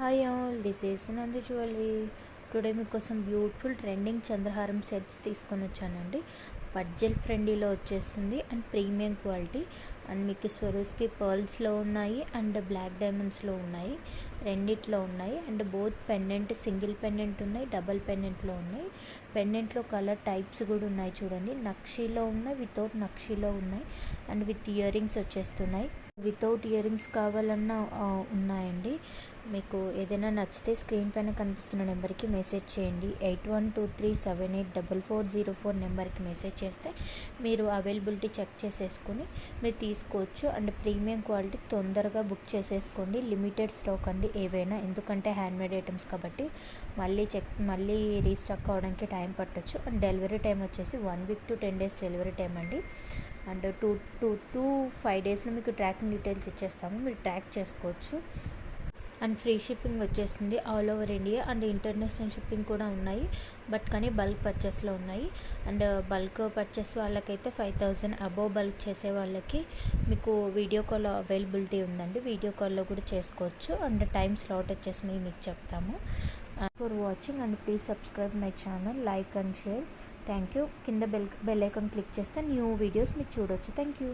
Hi all this is Nandi jewellery today మీకోసం beautiful trending చంద్రహారం sets తీసుకొని వచ్చానండి. బడ్జెట్ ఫ్రెండ్లీలో వచ్చేస్తుంది అండ్ ప్రీమియం క్వాలిటీ అండ్ మీకు స్వరూస్కి పర్ల్స్లో ఉన్నాయి అండ్ బ్లాక్ డైమండ్స్లో ఉన్నాయి. రెండిట్లో ఉన్నాయి and both pendant single pendant ఉన్నాయి డబల్ పెండెంట్లో ఉన్నాయి. పెండెంట్లో కలర్ టైప్స్ కూడా ఉన్నాయి చూడండి. నక్షీలో ఉన్నాయి వితౌట్ నక్షీలో ఉన్నాయి. అండ్ విత్ ఇయర్ రింగ్స్ వచ్చేస్తున్నాయి. వితౌట్ ఇయర్ రింగ్స్ కావాలన్నా ఉన్నాయండి. మీకు ఏదైనా నచ్చితే స్క్రీన్ పైన కనిపిస్తున్న నెంబర్కి మెసేజ్ చేయండి. Eight one two three seven eight double four zero four నెంబర్కి మెసేజ్ చేస్తే మీరు అవైలబిలిటీ చెక్ చేసేసుకొని మీరు తీసుకోవచ్చు. అండ్ ప్రీమియం క్వాలిటీ తొందరగా బుక్ చేసేసుకోండి. లిమిటెడ్ స్టాక్ అండి ఏవైనా. ఎందుకంటే హ్యాండ్మేడ్ ఐటమ్స్ కాబట్టి మళ్ళీ చెక్ మళ్ళీ రీస్టాక్ అవ్వడానికి టైం పట్టచ్చు. అండ్ డెలివరీ టైం వచ్చేసి one week to ten days delivery time అండి. And two two two five డేస్లో మీకు ట్రాకింగ్ డీటెయిల్స్ ఇచ్చేస్తాము. మీరు ట్రాక్ చేసుకోవచ్చు. అండ్ ఫ్రీ షిప్పింగ్ వచ్చేస్తుంది all over India and international shipping కూడా ఉన్నాయి. బట్ కానీ బల్క్ పర్చేస్లో ఉన్నాయి. అండ్ బల్క్ పర్చేస్ వాళ్ళకైతే ఫైవ్ థౌజండ్ అబోవ్ బల్క్ చేసే వాళ్ళకి మీకు వీడియో కాల్ అవైలబిలిటీ ఉందండి. వీడియో కాల్లో కూడా చేసుకోవచ్చు. అండ్ టైం స్లాట్ వచ్చేసి మేము మీకు చెప్తాము. For watching and please subscribe my channel like and share thank you కింద బెల్ బెల్ ఐకాన్ క్లిక్ చేస్తే న్యూ వీడియోస్ మీరు చూడొచ్చు. Thank you